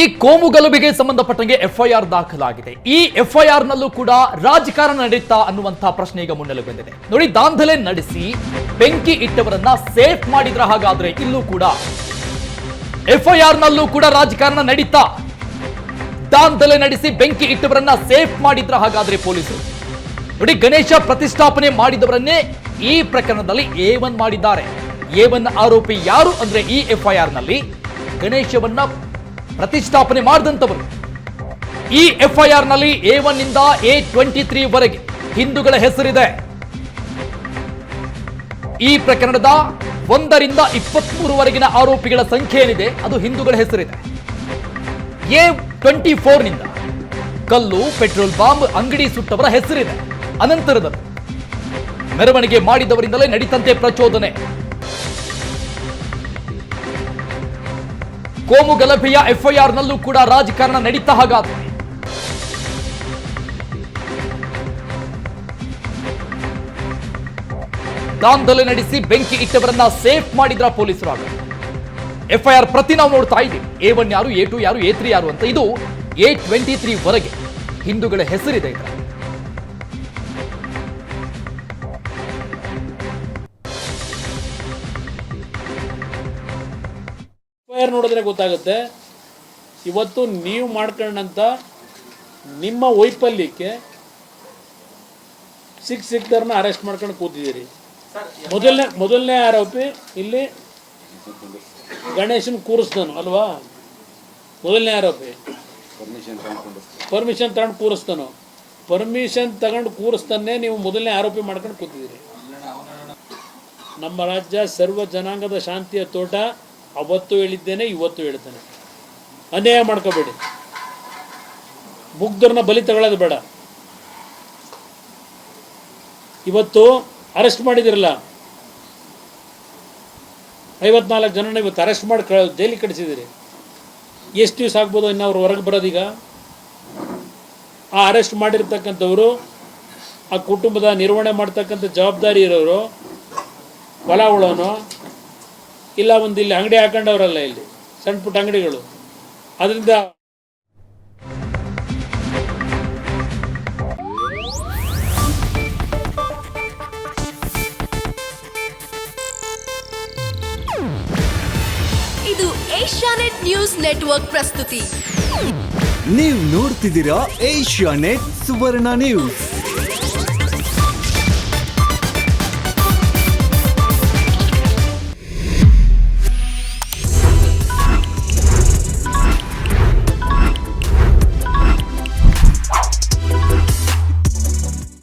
ಈ ಕೋಮು ಗಲಭೆಗೆ ಸಂಬಂಧಪಟ್ಟಂಗೆ ಎಫ್ಐಆರ್ ದಾಖಲಾಗಿದೆ. ಈ ಎಫ್ಐಆರ್ ನಲ್ಲೂ ಕೂಡ ರಾಜಕಾರಣ ನಡೀತಾ ಅನ್ನುವಂತಹ ಪ್ರಶ್ನೆ ಈಗ ಮುನ್ನೆಲೆ ಬಂದಿದೆ. ನೋಡಿ, ದಾಂಧಲೆ ನಡೆಸಿ ಬೆಂಕಿ ಇಟ್ಟವರನ್ನ ಸೇಫ್ ಮಾಡಿದ್ರ ಹಾಗಾದ್ರೆ ಇಲ್ಲೂ ಕೂಡ ಎಫ್ಐಆರ್ ನಲ್ಲೂ ಕೂಡ ರಾಜಕಾರಣ ನಡೀತಾ. ದಾಂಧಲೆ ನಡೆಸಿ ಬೆಂಕಿ ಇಟ್ಟವರನ್ನ ಸೇಫ್ ಮಾಡಿದ್ರ ಹಾಗಾದ್ರೆ ಪೊಲೀಸರು. ನೋಡಿ, ಗಣೇಶ ಪ್ರತಿಷ್ಠಾಪನೆ ಮಾಡಿದವರನ್ನೇ ಈ ಪ್ರಕರಣದಲ್ಲಿ ಎ ಒನ್ ಮಾಡಿದ್ದಾರೆ. ಎ ಒನ್ ಆರೋಪಿ ಯಾರು ಅಂದ್ರೆ ಈ ಎಫ್ಐಆರ್ನಲ್ಲಿ ಗಣೇಶವನ್ನ ಪ್ರತಿಷ್ಠಾಪನೆ ಮಾಡಿದಂಥವರು. ಈ ಎಫ್ಐಆರ್ನಲ್ಲಿ ಎ ಒನ್ ಇಂದ ಎ ಟ್ವೆಂಟಿ ತ್ರೀ ವರೆಗೆ ಹಿಂದೂಗಳ ಹೆಸರಿದೆ. ಈ ಪ್ರಕರಣದ ಒಂದರಿಂದ ಇಪ್ಪತ್ಮೂರುವರೆಗಿನ ಆರೋಪಿಗಳ ಸಂಖ್ಯೆ ಏನಿದೆ, ಅದು ಹಿಂದೂಗಳ ಹೆಸರಿದೆ. ಎ ಟ್ವೆಂಟಿ ಫೋರ್ನಿಂದ ಕಲ್ಲು, ಪೆಟ್ರೋಲ್ ಬಾಂಬ್, ಅಂಗಡಿ ಸುಟ್ಟವರ ಹೆಸರಿದೆ. ಅನಂತರದಲ್ಲಿ ಮೆರವಣಿಗೆ ಮಾಡಿದವರಿಂದಲೇ ನಡೀತಂತೆ ಪ್ರಚೋದನೆ. ಕೋಮು ಗಲಭೆಯ ಎಫ್ಐಆರ್ನಲ್ಲೂ ಕೂಡ ರಾಜಕಾರಣ ನಡೀತಾ ಹಾಗಾದ್ರೆ. ದಾಂಧಲೆ ನಡೆಸಿ ಬೆಂಕಿ ಇಟ್ಟವರನ್ನ ಸೇಫ್ ಮಾಡಿದ್ರ ಪೊಲೀಸರು ಆಗ. ಎಫ್ಐಆರ್ ಪ್ರತಿ ನಾವು ನೋಡ್ತಾ ಇದ್ದೀವಿ. ಎ ಒನ್ ಯಾರು, ಎ ಟು ಯಾರು, ಎ ತ್ರೀ ಯಾರು ಅಂತ. ಇದು ಎ ಟ್ವೆಂಟಿ ತ್ರೀ ವರೆಗೆ ಹಿಂದೂಗಳ ಹೆಸರಿದೆ ಇದರ ಫೈರ್ ನೋಡಿದ್ರೆ ಗೊತ್ತಾಗುತ್ತೆ. ಇವತ್ತು ನೀವು ಮಾಡ್ಕೊಂಡಂಥ ನಿಮ್ಮ ವೈಫಲ್ಯಕ್ಕೆ ಸಿಕ್ ಸಿಕ್ದವ್ರನ್ನ ಅರೆಸ್ಟ್ ಮಾಡ್ಕೊಂಡು ಕೂತಿದ್ದೀರಿ. ಮೊದಲನೇ ಮೊದಲನೇ ಆರೋಪಿ ಇಲ್ಲಿ ಗಣೇಶನ್ ಕೂರಿಸ್ತಾನು ಅಲ್ವಾ? ಮೊದಲನೇ ಆರೋಪಿ. ಪರ್ಮಿಷನ್ ತಗೊಂಡು ಕೂರಿಸ್ತಾನು ಪರ್ಮಿಷನ್ ತಗೊಂಡು ಕೂರಿಸ್ತಾನೆ ನೀವು ಮೊದಲನೇ ಆರೋಪಿ ಮಾಡ್ಕೊಂಡು ಕೂತಿದ್ದೀರಿ. ನಮ್ಮ ರಾಜ್ಯ ಸರ್ವ ಜನಾಂಗದ ಶಾಂತಿಯ ತೋಟ. ಅವತ್ತು ಹೇಳಿದ್ದೇನೆ, ಇವತ್ತು ಹೇಳ್ತೇನೆ. ಅನ್ಯಾಯ ಮಾಡ್ಕೋಬೇಡಿ. ಮುಗ್ಧರನ್ನ ಬಲಿ ತಗೊಳ್ಳೋದು ಬೇಡ. ಇವತ್ತು ಅರೆಸ್ಟ್ ಮಾಡಿದಿರಲ್ಲ ಐವತ್ನಾಲ್ಕು ಜನನ ಇವತ್ತು ಅರೆಸ್ಟ್ ಮಾಡಿ ಕ ಜೈಲಿಗೆ ಕಳಿಸಿದಿರಿ ಎಷ್ಟು ದಿವಸ ಆಗ್ಬೋದು ಇನ್ನು ಅವ್ರು ಹೊರಗೆ ಬರೋದೀಗ ಆ ಅರೆಸ್ಟ್ ಮಾಡಿರ್ತಕ್ಕಂಥವ್ರು, ಆ ಕುಟುಂಬದ ನಿರ್ವಹಣೆ ಮಾಡ್ತಕ್ಕಂಥ ಜವಾಬ್ದಾರಿ ಇರೋರು, ಹೊಲ ಉಳೋನು ಇಲ್ಲ ಒಂದು ಇಲ್ಲಿ ಅಂಗಡಿ ಹಾಕೊಂಡವರಲ್ಲ ಇಲ್ಲಿ ಸಣ್ಣ ಪುಟ್ಟ ಅಂಗಡಿಗಳು. ಅದರಿಂದ ಇದು ಏಷ್ಯಾನೆಟ್ ನ್ಯೂಸ್ ನೆಟ್ವರ್ಕ್ ಪ್ರಸ್ತುತಿ. ನೀವು ನೋಡ್ತಿದ್ದೀರಾ ಏಷ್ಯಾನೆಟ್ ಸುವರ್ಣ ನ್ಯೂಸ್.